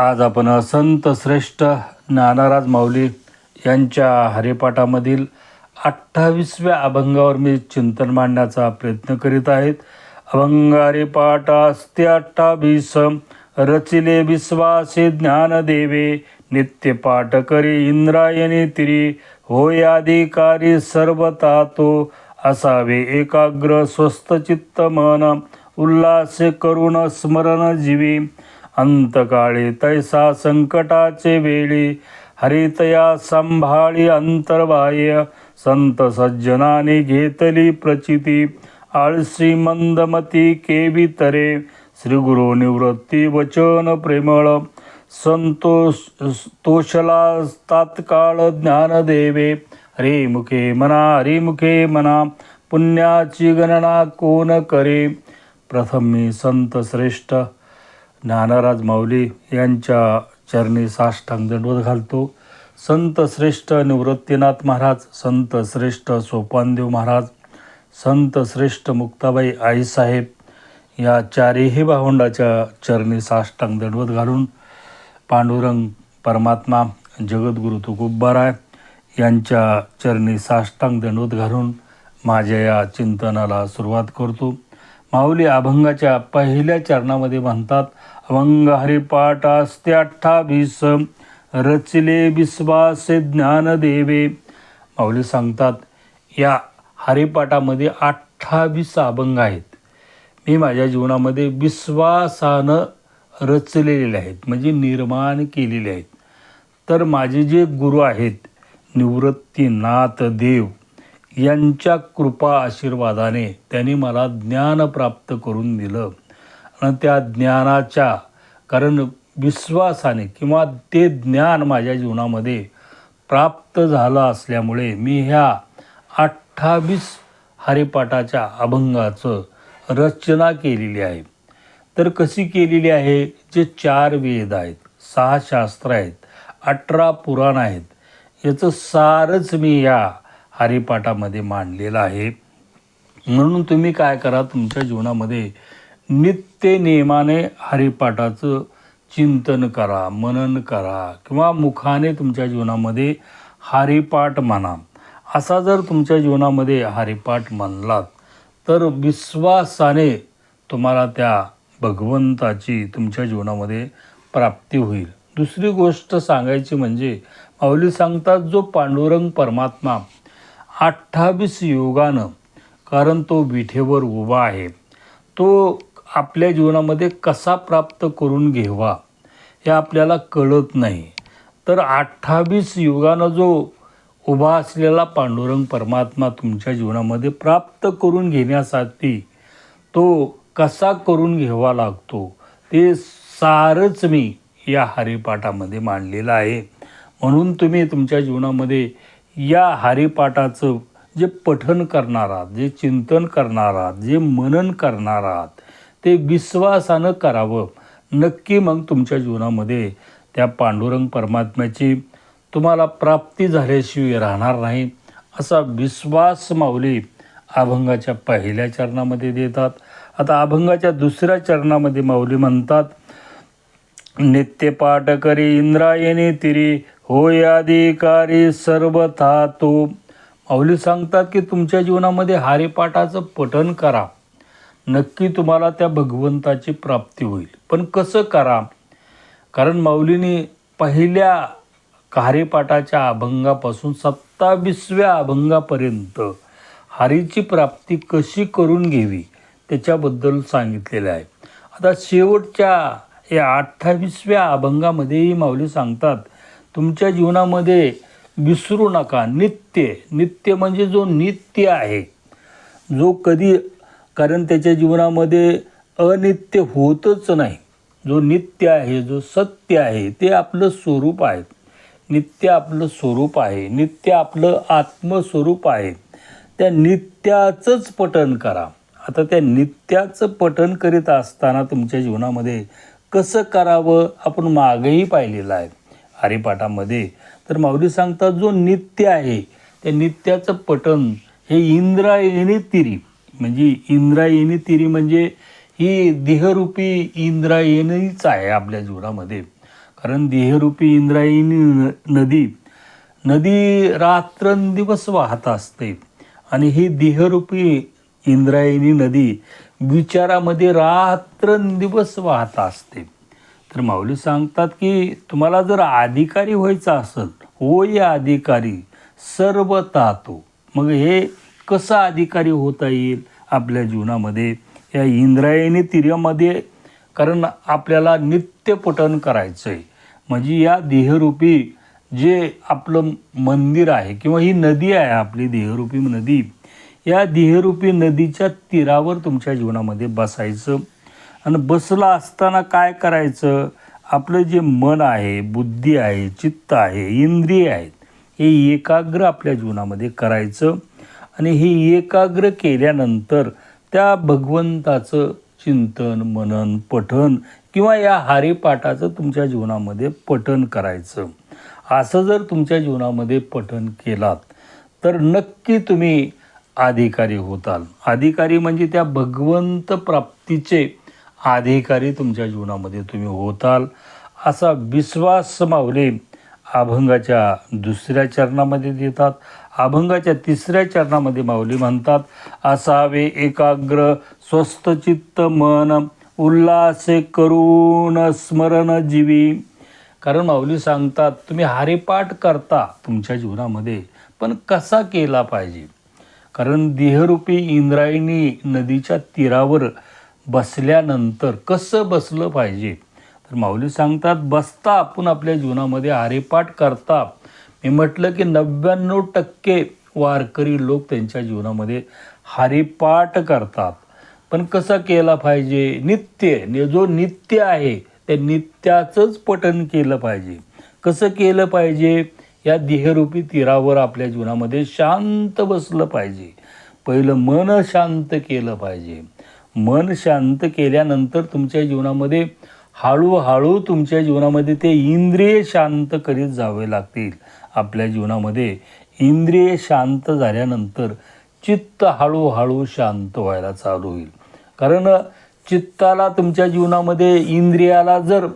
आज आपण संत श्रेष्ठ ज्ञानाराज माऊली यांच्या हरिपाठामधील अठ्ठावीसव्या अभंगावर मी चिंतन मांडण्याचा प्रयत्न करीत आहेत. अभंग हरिपाठ असते अठ्ठावीस रचिले विश्वासे ज्ञानदेवे नित्य पाठ करी इंद्रायणी तिरी होय अधिकारी सर्वता तो असावे एकाग्र स्वस्त चित्त मन उल्हास करुण स्मरण जीवी. अंतकाळी तैसा संकटाचे वेळी हरितया संभाळी अंतर्बाह्य संत सज्जनाने घेतली प्रचिती. आळशी मंदमती केवी तरे श्रीगुरु निवृत्ती वचन प्रेमळ. संतोष तोषला तात्काळ ज्ञानदेवे हरे मुखे मना हरे मुखे मना पुण्याची गणना कोण करे? प्रथम मी संत श्रेष्ठ ज्ञानराज माऊली यांच्या चरणी साष्टांग दंडवत घालतो. संत श्रेष्ठ निवृत्तीनाथ महाराज संत श्रेष्ठ सोपानदेव महाराज संत श्रेष्ठ मुक्ताबाई आईसाहेब या चारही भावंडाच्या चरणी साष्टांग दंडवत घालून पांडुरंग परमात्मा जगद्गुरु तुकोबाराय यांच्या चरणी साष्टांग दंडवत घालून माझ्या या चिंतनाला सुरुवात करतो. माऊली अभंगाच्या पहिल्या चरणामध्ये म्हणतात अभंग हरिपाठ असते अठ्ठावीस रचिले विश्वासे ज्ञान देवे माऊली सांगतात या हरिपाठामध्ये अठ्ठावीस अभंग आहेत. मी माझ्या जीवनामध्ये विश्वासानं रचलेले आहेत म्हणजे निर्माण केलेले आहेत. तर माझे जे गुरु आहेत निवृत्तीनाथ देव. यांच्या कृपा आशीर्वादाने त्यांनी मला ज्ञान प्राप्त करून दिलं. आणि त्या ज्ञानाच्या कारण विश्वासाने किंवा ते ज्ञान माझ्या जीवनामध्ये प्राप्त झालं असल्यामुळे मी ह्या अठ्ठावीस हरिपाठाच्या अभंगाचं रचना केलेली आहे. तर कशी केलेली आहे? जे चार वेद आहेत सहा शास्त्र आहेत अठरा पुराण आहेत याचं सारच मी या हरिपाठामध्ये मांडलेलं आहे. म्हणून तुम्ही काय करा तुमच्या जीवनामध्ये नित्य नियमाने हरिपाठाचं चिंतन करा मनन करा किंवा मुखाने तुमच्या जीवनामध्ये हरिपाठ म्हणा. असा जर तुमच्या जीवनामध्ये हरिपाठ म्हणलात तर विश्वासाने तुम्हाला त्या भगवंताची तुमच्या जीवनामध्ये प्राप्ती होईल. दुसरी गोष्ट सांगायची म्हणजे माऊली सांगतात जो पांडुरंग परमात्मा अठ्ठावीस योगानं कारण तो विठेवर उभा आहे. तो आपल्या जीवनामध्ये कसा प्राप्त करून घ्यावा हे आपल्याला कळत नाही. तर अठ्ठावीस युगानं जो उभा असलेला पांडुरंग परमात्मा तुमच्या जीवनामध्ये प्राप्त करून घेण्यासाठी तो कसा करून घ्यावा लागतो ते सारच मी या हरिपाठामध्ये मांडलेलं आहे. म्हणून तुम्ही तुमच्या जीवनामध्ये या हरिपाठाचं जे पठन करणार आहात जे चिंतन करणार आहात जे मनन करणार आहात ते विश्वासानं करावं. नक्की मग तुमच्या जीवनामध्ये त्या पांडुरंग परमात्म्याची तुम्हाला प्राप्ती झाल्याशिवाय राहणार नाही असा विश्वास माऊली अभंगाच्या पहिल्या चरणामध्ये देतात. आता अभंगाच्या दुसऱ्या चरणामध्ये माऊली म्हणतात नित्यपाठ करी इंद्रायणी तिरी होय अधिकारी सर्वथा तो. माऊली सांगतात की तुमच्या जीवनामध्ये हारेपाठाचं पठन करा. नक्की तुम्हाला त्या भगवंताची प्राप्ती होईल. पण कसं करा? कारण माऊलीने पहिल्या हरिपाठाच्या अभंगापासून सत्तावीसव्या अभंगापर्यंत हरीची प्राप्ती कशी करून घ्यावी त्याच्याबद्दल सांगितलेलं आहे. आता शेवटच्या या अठ्ठावीसव्या अभंगामध्येही माऊली सांगतात तुमच्या जीवनामध्ये विसरू नका. नित्य. नित्य म्हणजे जो नित्य आहे. जो कधी कारण त्याच्या जीवनामध्ये अनित्य होतच नाही. जो नित्य आहे जो सत्य आहे ते आपलं स्वरूप आहे. नित्य आपलं स्वरूप आहे. नित्य आपलं आत्मस्वरूप आहे. त्या नित्याचंच पठन करा. आता त्या नित्याचं पठन करीत असताना तुमच्या जीवनामध्ये कसं करावं आपण मागेही पाहिलेलं आहे. हरिपाठामध्ये. तर माऊली सांगतात जो नित्य आहे त्या नित्याचं पटन हे इंद्रायणी तिरी. म्हणजे इंद्रायणी तिरी म्हणजे ही देहरूपी इंद्रायणीच आहे आपल्या जीवनामध्ये. कारण देहरूपी इंद्रायणी न- नदी नदी रात्रंदिवस वाहत असते. आणि ही देहरूपी इंद्रायणी नदी विचारामध्ये रात्रंदिवस वाहत असते. तर माऊली सांगतात की तुम्हाला जर अधिकारी व्हायचं असेल होय अधिकारी सर्व तातो. मग हे कसं अधिकारी होता येईल आपल्या जीवनामध्ये या इंद्रायणी तिर्यामध्ये? कारण आपल्याला नित्यपठन करायचं आहे म्हणजे या देहरूपी जे आपलं मंदिर आहे किंवा ही नदी आहे आपली देहरूपी नदी या देहरूपी नदीच्या तीरावर तुमच्या जीवनामध्ये बसायचं. आणि बसला असताना काय करायचं? आपलं जे मन आहे बुद्धी आहे चित्त आहे इंद्रिय आहेत हे एकाग्र आपल्या जीवनामध्ये करायचं आणि हे एकाग्र केल्यानंतर त्या भगवंताचं चिंतन मनन पठन किंवा या हारेपाठाचं तुमच्या जीवनामध्ये पठन करायचं. असं जर तुमच्या जीवनामध्ये पठन केलात तर नक्की तुम्ही अधिकारी होताल. अधिकारी म्हणजे त्या भगवंत प्राप्तीचे अधिकारी तुमच्या जीवनामध्ये तुम्ही होताल. असा विश्वास माऊली अभंगाच्या दुसऱ्या चरणामध्ये देतात. अभंगाच्या तिसऱ्या चरणामध्ये माऊली म्हणतात असावे एकाग्र स्वस्थचित्त मन उल्हासे करून स्मरण जीवी. कारण माऊली सांगतात तुम्ही हारेपाठ करता तुमच्या जीवनामध्ये पण कसा केला पाहिजे? कारण देहरूपी इंद्रायणी नदीच्या तीरावर बसल्यानंतर कसं बसलं पाहिजे? तर माऊली सांगतात बसता आपण आपल्या जीवनामध्ये हरिपाठ करता. मी म्हटलं की नव्याण्णव टक्के वारकरी लोक त्यांच्या जीवनामध्ये हरिपाठ करतात. पण कसं केला पाहिजे? नित्य जो नित्य आहे त्या नित्याचंच पठन केलं पाहिजे. कसं केलं पाहिजे? या देहरूपी तीरावर आपल्या जीवनामध्ये शांत बसलं पाहिजे. पहिलं मन शांत केलं पाहिजे. मन शांत केल्यानंतर तुमच्या जीवनामध्ये हळूहळू तुमच्या जीवनामध्ये ते इंद्रिय शांत करीत जावे लागतील. आपल्या जीवनामध्ये इंद्रिय शांत झाल्यानंतर चित्त हळूहळू शांत व्हायला चालू होईल. कारण चित्ताला तुमच्या जीवनामध्ये इंद्रियाला जर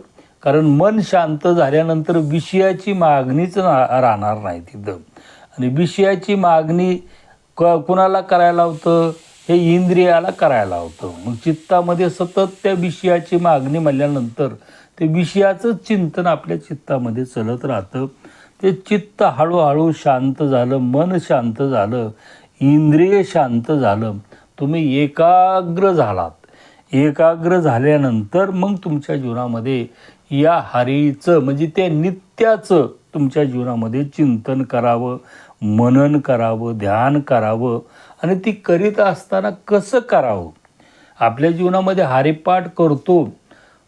कारण मन शांत झाल्यानंतर विषयाची मागणीच राहणार नाही तिथं. आणि विषयाची मागणी क कुणाला करायला होतं? हे इंद्रियाला करायला होतं. मग चित्तामध्ये सतत त्या विषयाची मागणी म्हणल्यानंतर ते विषयाचं चिंतन आपल्या चित्तामध्ये चलत राहतं. ते चित्त हळूहळू शांत झालं मन शांत झालं इंद्रिय शांत झालं. तुम्ही एकाग्र झालात. एकाग्र झाल्यानंतर मग तुमच्या जीवनामध्ये या हरीचं म्हणजे त्या नित्याचं तुमच्या जीवनामध्ये चिंतन करावं मनन करावं ध्यान करावं. आणि ती करीत असताना कसं करावं? आपल्या जीवनामध्ये हरिपाठ करतो.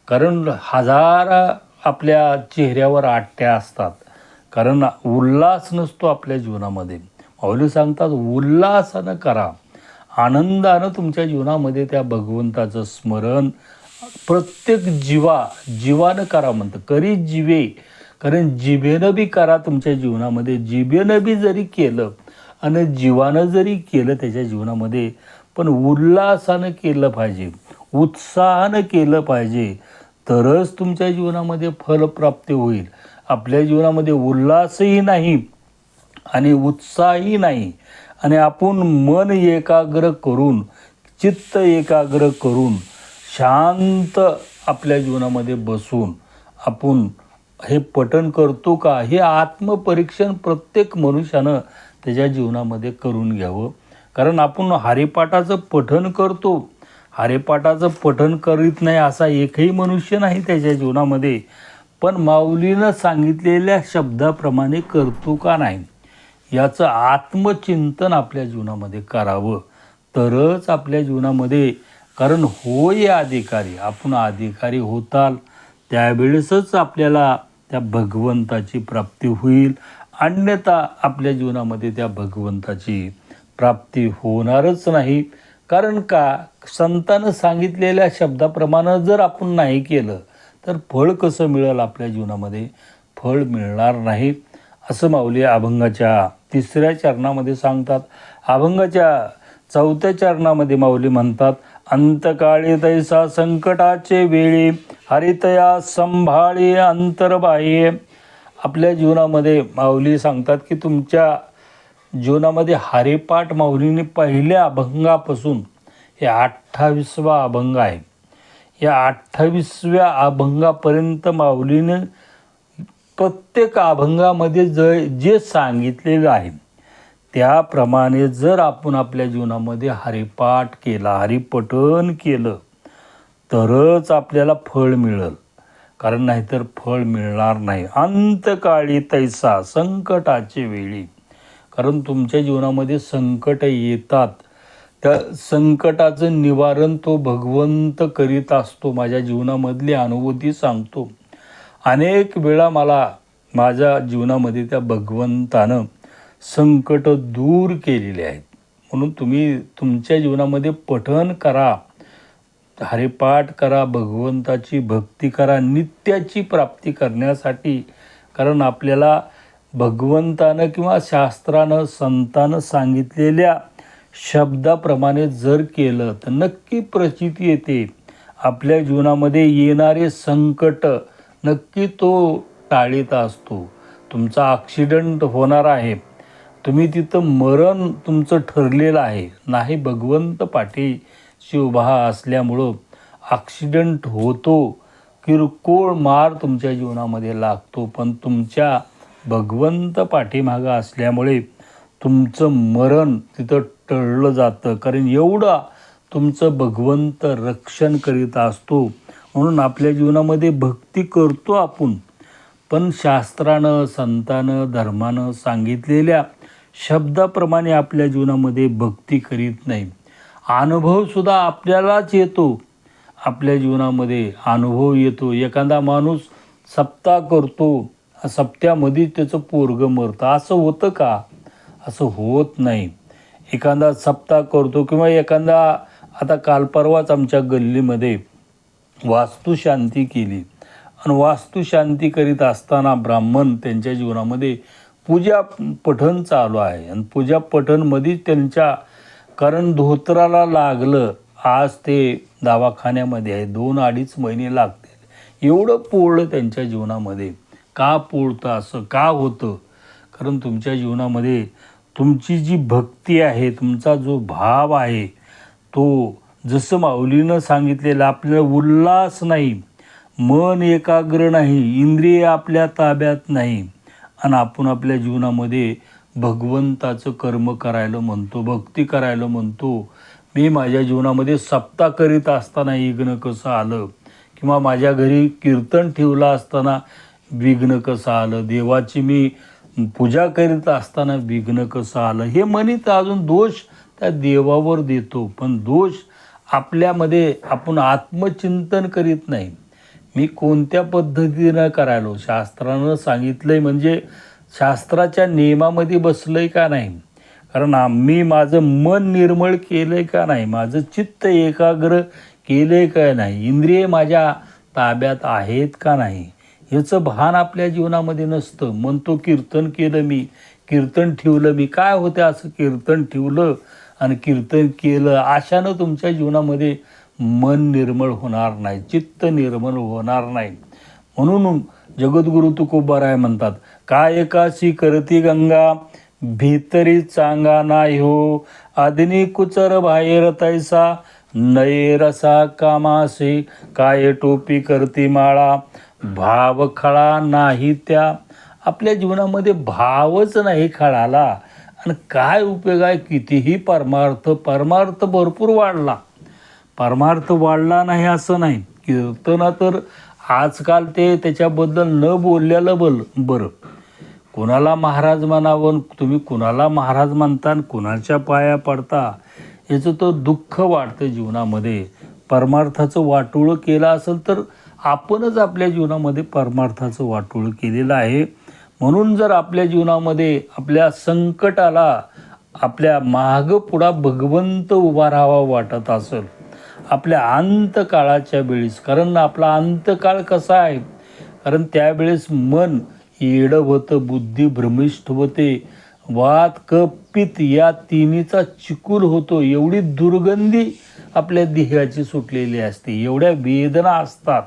कारण हजार आपल्या चेहऱ्यावर आट्या असतात. कारण उल्हास नसतो आपल्या जीवनामध्ये. माऊली सांगतात उल्हासानं करा. आनंदानं तुमच्या जीवनामध्ये त्या भगवंताचं स्मरण प्रत्येक जीवा जीवानं करा म्हणतं. करी जीवे. कारण जिभेनं बी करा तुमच्या जीवनामध्ये. जिभेनं बी जरी केलं आणि जीवानं जरी केलं त्याच्या जीवनामध्ये पण उल्हासानं केलं पाहिजे उत्साहानं केलं पाहिजे तरच तुमच्या जीवनामध्ये फलप्राप्ती होईल. आपल्या जीवनामध्ये उल्हासही नाही आणि उत्साहही नाही. आणि आपण मन एकाग्र करून चित्त एकाग्र करून शांत आपल्या जीवनामध्ये बसून आपण हे पठण करतो का? हे आत्मपरीक्षण प्रत्येक मनुष्यानं त्याच्या जीवनामध्ये करून घ्यावं. कारण आपण हरिपाठाचं पठन करतो. हरिपाठाचं पठन करीत नाही असा एकही मनुष्य नाही त्याच्या जीवनामध्ये. पण माऊलीनं सांगितलेल्या शब्दाप्रमाणे करतो का नाही? याचं आत्मचिंतन आपल्या जीवनामध्ये करावं. तरच आपल्या जीवनामध्ये कारण होय अधिकारी आपण अधिकारी होताल त्यावेळेसच आपल्याला त्या भगवंताची प्राप्ती होईल. अन्यथा आपल्या जीवनामध्ये त्या भगवंताची प्राप्ती होणारच नाही. कारण का? संतानं सांगितलेल्या शब्दाप्रमाणे जर आपण नाही केलं तर फळ कसं मिळेल आपल्या जीवनामध्ये? फळ मिळणार नाही. असं माऊली अभंगाच्या तिसऱ्या चरणामध्ये सांगतात. अभंगाच्या चौथ्या चरणामध्ये माऊली म्हणतात अंतकाळी तैसा संकटाचे वेळी हरितया संभाळी अंतर्बाह्य. आपल्या जीवनामध्ये माऊली सांगतात की तुमच्या जीवनामध्ये हरिपाठ माऊलीने पहिल्या अभंगापासून हे अठ्ठावीसवा अभंग आहे या अठ्ठावीसव्या अभंगापर्यंत माऊलीने प्रत्येक अभंगामध्ये ज जे सांगितलेलं आहे त्याप्रमाणे जर आपण आपल्या जीवनामध्ये हरिपाठ केला हरिपठन केलं तरच आपल्याला फळ मिळेल. कारण नाहीतर फळ मिळणार नाही. अंतकाळी तैसा संकटाचे वेळी. कारण तुमच्या जीवनामध्ये संकट येतात. त्या संकटाचं निवारण तो भगवंत करीत असतो. माझ्या जीवनामधली अनुभूती सांगतो. अनेक वेळा मला माझ्या जीवनामध्ये त्या भगवंतानं संकट दूर केलेले आहेत. म्हणून तुम्ही तुमच्या जीवनामध्ये पठण करा. हरिपाठ करा भगवंताची भक्ती करा नित्याची प्राप्ती करण्यासाठी. कारण आपल्याला भगवंतानं किंवा शास्त्रानं संतानं सांगितलेल्या शब्दाप्रमाणे जर केलं तर नक्की प्रचिती येते. आपल्या जीवनामध्ये येणारे संकट नक्की तो टाळीत असतो. तुमचा ॲक्सिडंट होणार आहे. तुम्ही तिथं मरण तुमचं ठरलेलं आहे. नाही भगवंत पाठी शिवबहा असल्यामुळं ॲक्सिडंट होतो किरकोळ मार तुमच्या जीवनामध्ये लागतो. पण तुमच्या भगवंत पाठीमागं असल्यामुळे तुमचं मरण तिथं टळलं जातं. कारण एवढा तुमचं भगवंत रक्षण करीत असतो. म्हणून आपल्या जीवनामध्ये भक्ती करतो आपण. पण शास्त्रानं संतानं धर्मानं सांगितलेल्या शब्दाप्रमाणे आपल्या जीवनामध्ये भक्ती करीत नाही. अनुभवसुद्धा आपल्यालाच येतो. आपल्या जीवनामध्ये अनुभव येतो. एखादा माणूस सप्ताह करतो. सप्त्यामध्ये त्याचं पोरगं मरतं. असं होतं का? असं होत नाही. एखादा सप्ताह करतो किंवा एखादा आता काल परवाच आमच्या गल्लीमध्ये वास्तुशांती केली. आणि वास्तुशांती करीत असताना ब्राह्मण त्यांच्या जीवनामध्ये पूजा पठण चालू आहे. आणि पूजा पठणमध्येच त्यांच्या कारण धोत्राला लागलं आज ते दवाखान्यामध्ये आहे. दोन अडीच महिने लागतील. एवढं पोळलं त्यांच्या जीवनामध्ये. का पोळतं असं? का होतं? कारण तुमच्या जीवनामध्ये तुमची जी भक्ती आहे तुमचा जो भाव आहे तो जसं माऊलीनं सांगितलेलं आपल्याला उल्हास नाही. मन एकाग्र नाही. इंद्रिय आपल्या ताब्यात नाही. आणि आपण आपल्या जीवनामध्ये भगवंताचं कर्म करायला म्हणतो भक्ती करायला म्हणतो. मी माझ्या जीवनामध्ये सप्ता करीत असताना विघ्न कसं आलं? किंवा माझ्या घरी कीर्तन ठेवलं असताना विघ्न कसं आलं? देवाची मी पूजा करीत असताना विघ्न कसं आलं? हे म्हणित अजून दोष त्या देवावर देतो. पण दोष आपल्यामध्ये आपण आत्मचिंतन करीत नाही. मी कोणत्या पद्धतीनं करायलो? शास्त्रानं सांगितलंय म्हणजे शास्त्राच्या नियमामध्ये बसलं आहे का नाही? कारण आम्ही माझं मन निर्मळ केलं आहे का नाही? माझं चित्त एकाग्र केलं आहे का नाही? इंद्रिय माझ्या ताब्यात आहेत का नाही? ह्याचं भान आपल्या जीवनामध्ये नसतं. म्हणतो कीर्तन केलं मी. कीर्तन ठेवलं मी. काय होतं असं कीर्तन ठेवलं आणि कीर्तन केलं अशानं तुमच्या जीवनामध्ये मन निर्मळ होणार नाही. चित्त निर्मळ होणार नाही. म्हणून जगद्गुरु तुकोबाराय म्हणतात काय एकाशी करती गंगा भीतरी चांगा नाही हो. आदिनी कुचर बाहेर तैसा नये रसा कामाशी काय टोपी करती माळा. भाव खळा नाही त्या. आपल्या जीवनामध्ये भावच नाही खळाला. आणि काय उपयोग आहे? कितीही परमार्थ परमार्थ भरपूर वाढला. परमार्थ वाढला नाही असं नाही. कीर्तना तर आजकाल ते त्याच्याबद्दल न बोललेलं बल बरं. कुणाला महाराज म्हणावं तुम्ही कुणाला महाराज म्हणता कुणाच्या पाया पडता याचं तो दुःख वाटतं जीवनामध्ये. परमार्थाचं वाटोळं केलं असेल तर आपणच आपल्या जीवनामध्ये परमार्थाचं वाटोळं केलेलं आहे. म्हणून जर आपल्या जीवनामध्ये आपल्या संकटाला आपल्या मागं पुढा भगवंत उभा राहावा वाटत असेल आपल्या अंतकाळाच्या वेळेस कारण आपला अंतकाळ कसा आहे? कारण त्यावेळेस मन येडं होतं बुद्धी भ्रमिष्ठ होते वात कपित या तिन्हीचा चिकूल होतो. एवढी दुर्गंधी आपल्या देहाची सुटलेली असते. एवढ्या वेदना असतात.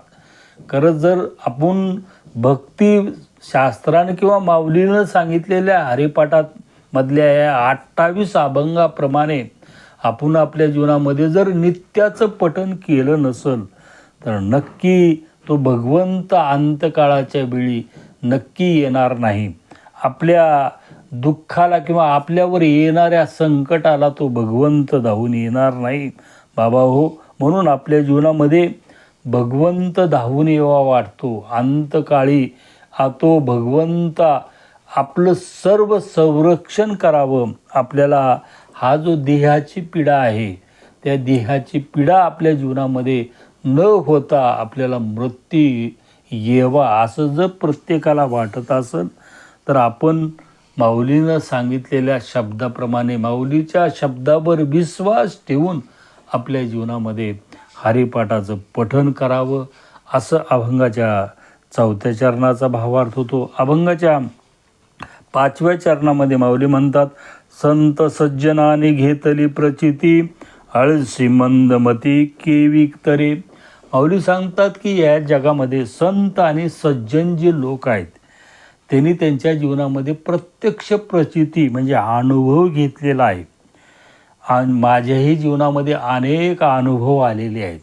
खरंच जर आपण भक्ती शास्त्रानं किंवा माऊलीनं सांगितलेल्या हरिपाठात मधल्या या अठ्ठावीस अभंगाप्रमाणे आपण आपल्या जीवनामध्ये जर नित्याचं पठन केलं नसेल तर नक्की तो भगवंत अंतकाळाच्या वेळी नक्की येणार नाही. आपल्या दुःखाला किंवा आपल्यावर येणाऱ्या संकटाला तो भगवंत धावून येणार नाही. बाबा हो म्हणून आपल्या जीवनामध्ये भगवंत धावून येवा वाटतो. अंतकाळी हा तो भगवंता आपलं सर्व संरक्षण करावं. आपल्याला हा जो देहाची पीडा आहे त्या देहाची पीडा आपल्या जीवनामध्ये न होता आपल्याला मृत्यू येवा असं जर प्रत्येकाला वाटत असेल तर आपण माऊलीनं सांगितलेल्या शब्दाप्रमाणे माऊलीच्या शब्दावर विश्वास ठेवून आपल्या जीवनामध्ये हरिपाठाचं पठन करावं असं अभंगाच्या चौथ्या चरणाचा भावार्थ होतो. अभंगाच्या पाचव्या चरणामध्ये माऊली म्हणतात संत सज्जनाने घेतली प्रचिती आळशी मंदमती केविक तरे. माऊली सांगतात की या जगामध्ये संत आणि सज्जन जे लोक आहेत त्यांनी त्यांच्या जीवनामध्ये प्रत्यक्ष प्रचिती म्हणजे अनुभव घेतलेला आहे. आणि माझ्याही जीवनामध्ये अनेक अनुभव आलेले आहेत.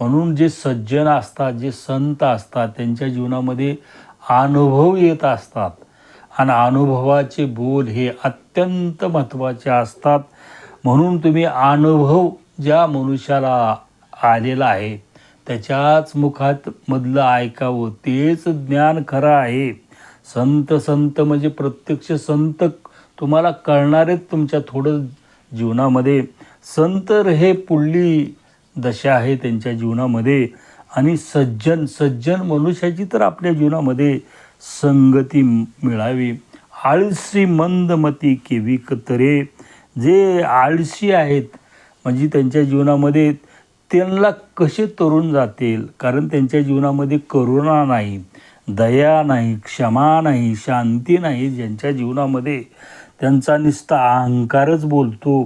म्हणून जे सज्जन असतात जे संत असतात त्यांच्या जीवनामध्ये अनुभव येत असतात. आणि अनुभवाचे बोल हे अत्यंत महत्त्वाचे असतात. म्हणून तुम्ही अनुभव ज्या मनुष्याला आलेला आहे त्याच्याच मुखात मधलं ऐकावं तेच ज्ञान खरं आहे. संत संत म्हणजे प्रत्यक्ष संत तुम्हाला कळणारेच तुमच्या थोडं जीवनामध्ये. संत हे पुढली दशा आहे त्यांच्या जीवनामध्ये. आणि सज्जन सज्जन मनुष्याची तर आपल्या जीवनामध्ये संगती मिळावी. आळशी मंदमती केवी कतरे. जे आळशी आहेत म्हणजे त्यांच्या जीवनामध्ये त्यांना कसे तरुण जातील? कारण त्यांच्या जीवनामध्ये करुणा नाही दया नाही क्षमा नाही शांती नाही. ज्यांच्या जीवनामध्ये त्यांचा निस्ता अहंकारच बोलतो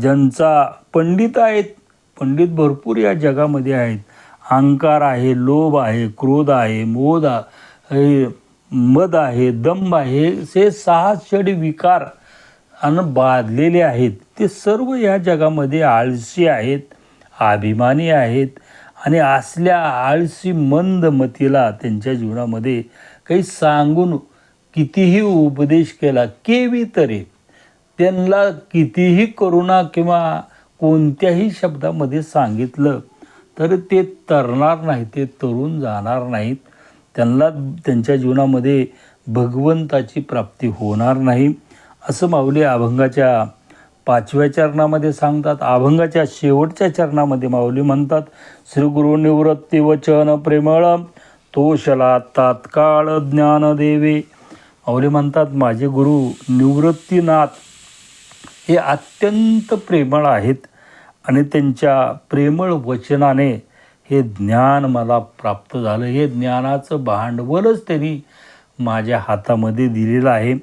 ज्यांचा पंडित आहेत पंडित भरपूर या जगामध्ये आहेत. अहंकार आहे लोभ आहे क्रोध आहे मोद आहे मद आहे दंभ आहे. हे सहा षडी विकार आणि बाधलेले आहेत. ते सर्व या जगामध्ये आळशी आहेत. अभिमानी आहेत आणि असल्या आळशी मंद मतीला त्यांच्या जीवनामध्ये काही सांगून कितीही उपदेश केला केवी तरी त्यांना कितीही करुणा किंवा कोणत्याही शब्दामध्ये सांगितलं तर ते तरणार नाही ते तरुण जाणार नाहीत. त्यांना त्यांच्या जीवनामध्ये भगवंताची प्राप्ती होणार नाही असं माऊली अभंगाच्या पाचव्या चरणामध्ये सांगतात अभंगाच्या शेवटच्या चरणामध्ये माऊली म्हणतात श्री गुरु निवृत्ती वचन प्रेमळ तोषला तात्काळ ज्ञान देवे. माऊली म्हणतात माझे गुरु निवृत्तीनाथ हे अत्यंत प्रेमळ आहेत आणि त्यांच्या प्रेमळ वचनाने हे ज्ञान मला प्राप्त झालं. हे ज्ञानाचं भांडवलच त्यांनी माझ्या हातामध्ये दिलेलं आहे.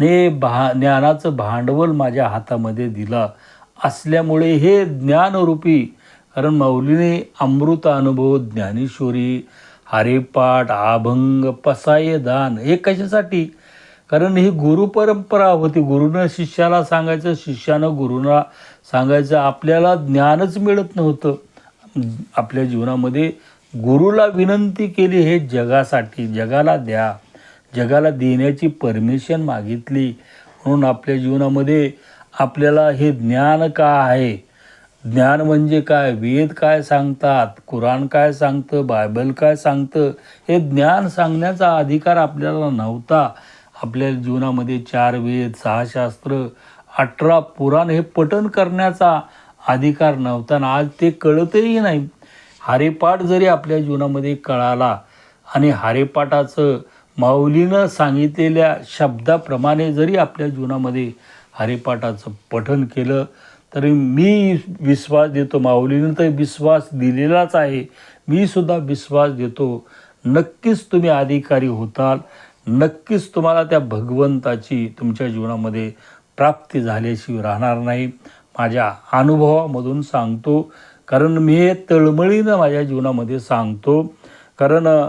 आणि भा ज्ञानाचं भांडवल माझ्या हातामध्ये दिलं असल्यामुळे हे ज्ञानरूपी कारण माऊलीने अमृत अनुभव ज्ञानेश्वरी हरिपाठ अभंग पसाय दान हे कशासाठी? कारण ही गुरुपरंपरा होती. गुरुनं शिष्याला सांगायचं शिष्यानं गुरुना सांगायचं आपल्याला ज्ञानच मिळत नव्हतं. आपल्या जीवनामध्ये गुरुला विनंती केली हे जगासाठी जगाला द्या. जगाला देण्याची परमिशन मागितली. म्हणून आपल्या जीवनामध्ये आपल्याला हे ज्ञान का आहे? ज्ञान म्हणजे काय? वेद काय सांगतात? कुराण काय सांगतं? बायबल काय सांगतं? हे ज्ञान सांगण्याचा अधिकार आपल्याला नव्हता. आपल्या जीवनामध्ये चार वेद सहा शास्त्र अठरा पुराण हे पठन करण्याचा अधिकार नव्हता आणि आज ते कळतही नाही. हारेपाठ जरी आपल्या जीवनामध्ये कळाला आणि हारेपाठाचं माऊलीनं सांगितलेल्या शब्दाप्रमाणे जरी आपल्या जीवनामध्ये हरिपाठाचं पठन केलं तरी मी विश्वास देतो माऊलीनं तर विश्वास दिलेलाच आहे. मी सुद्धा विश्वास देतो. नक्कीच तुम्ही अधिकारी होताल. नक्कीच तुम्हाला त्या भगवंताची तुमच्या जीवनामध्ये प्राप्ती झाल्याशिवाय राहणार नाही. माझ्या अनुभवामधून सांगतो. कारण मी हे तळमळीनं माझ्या जीवनामध्ये सांगतो. कारण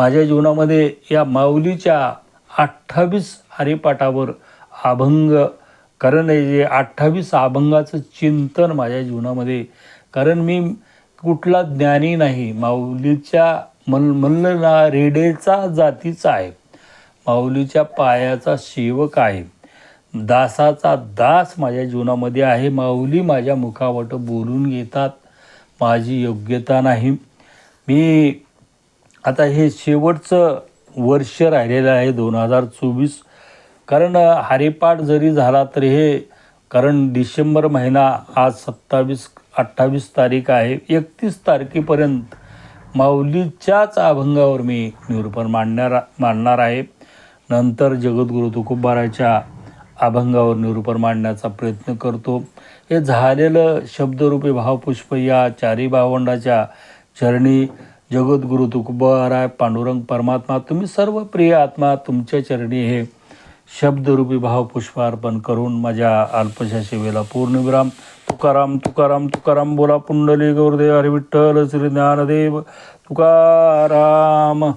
माझ्या जीवनामध्ये या माऊलीच्या अठ्ठावीस हरिपाठावर अभंग कारण जे अठ्ठावीस अभंगाचं चिंतन माझ्या जीवनामध्ये कारण मी कुठला ज्ञानी नाही माऊलीच्या मन म्हणलं ना रेडेचा जातीचा आहे माऊलीच्या पायाचा सेवक आहे दासाचा दास माझ्या जीवनामध्ये आहे माऊली माझ्या मुखावट बोलून घेतात माझी योग्यता नाही. मी आता हे शेवटचं वर्ष राहिलेलं आहे दोन हजार चोवीस. कारण हरिपाठ जरी झाला तरी हे कारण डिसेंबर महिना आज सत्तावीस अठ्ठावीस तारीख आहे. एकतीस तारखेपर्यंत माऊलीच्याच अभंगावर मी निरूपण मांडणार मांडणार आहे. नंतर जगद्गुरू तुकोबाराच्या अभंगावर निरूपण मांडण्याचा प्रयत्न करतो. हे झालेलं शब्दरूपी भावपुष्प या चारी भावंडाच्या चरणी जगद्गुरु तुकोबाराय पांडुरंग परमात्मा तुम्ही सर्व प्रिय आत्मा तुमच्या चरणी हे शब्दरूपी भाव पुष्पार्पण करून माझ्या अल्पशा सेवेला पूर्णविराम तुकाराम तुकाराम तुकाराम बोला पुंडली गौरदेव हरिविठ्ठल श्री ज्ञानदेव. तुकाराम.